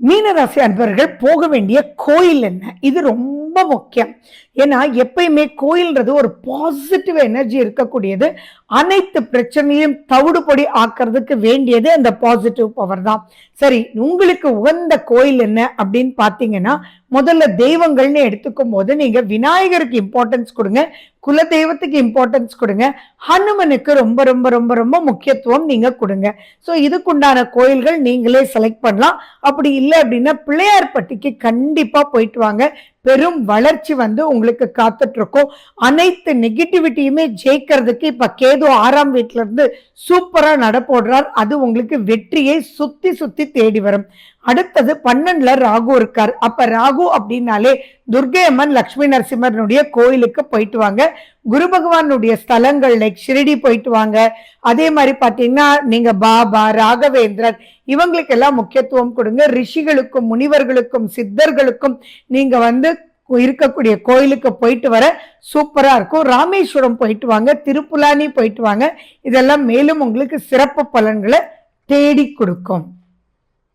மீனராசி அன்பர்கள் போக வேண்டிய கோயில் என்ன? இது ரொம்ப முக்கியம். ஏன்னா எப்பயுமே கோயில்ன்றது ஒரு பாசிட்டிவ் எனர்ஜி இருக்கக்கூடியது. அனைத்து பிரச்சனையும் தவிடுபொடி ஆக்கிறதுக்கு வேண்டியது அந்த பாசிட்டிவ் பவர் தான். சரி உங்களுக்கு உகந்த கோயில் என்ன அப்படின்னு பார்த்தீங்கன்னா முதல்ல தெய்வங்கள்னு எடுத்துக்கும் போது நீங்க விநாயகருக்கு இம்பார்ட்டன்ஸ் கொடுங்க குல தெய்வத்துக்கு இம்பார்ட்டன்ஸ் கொடுங்க ஹனுமனுக்கு ரொம்ப ரொம்ப ரொம்ப ரொம்ப முக்கியத்துவம் நீங்க கொடுங்க. ஸோ இதுக்குண்டான கோயில்கள் நீங்களே செலக்ட் பண்ணலாம். அப்படி இல்லை அப்படின்னா பிள்ளையார்பட்டிக்கு கண்டிப்பா போயிட்டு வாங்க. பெரும் வளர்ச்சி வந்து உங்களுக்கு காத்துட்டு இருக்கும் அனைத்து நெகட்டிவிட்டியுமே ஜெயிக்கிறதுக்கு இப்ப கேது ஆறாம் வீட்டுல இருந்து சூப்பரா நடப்போடுறார். அது உங்களுக்கு வெற்றியை சுத்தி சுத்தி தேடி வரும். அடுத்தது பன்னெண்டுல ராகு இருக்கார். அப்ப ராகு அப்படின்னாலே துர்கை அம்மன் லக்ஷ்மி நரசிம்மனுடைய கோயிலுக்கு போயிட்டு வாங்க. குரு பகவானுடைய ஸ்தலங்கள் லைக் ஷிரடி போயிட்டு வாங்க. அதே மாதிரி பார்த்தீங்கன்னா நீங்கள் பாபா ராகவேந்திரர் இவங்களுக்கு எல்லாம் முக்கியத்துவம் கொடுங்க. ரிஷிகளுக்கும் முனிவர்களுக்கும் சித்தர்களுக்கும் நீங்கள் வந்து இருக்கக்கூடிய கோயிலுக்கு போயிட்டு வர சூப்பராக இருக்கும். ராமேஸ்வரம் போயிட்டு வாங்க திருப்புலானி போயிட்டு வாங்க. இதெல்லாம் மேலும் உங்களுக்கு சிறப்பு பலன்களை தேடி கொடுக்கும்.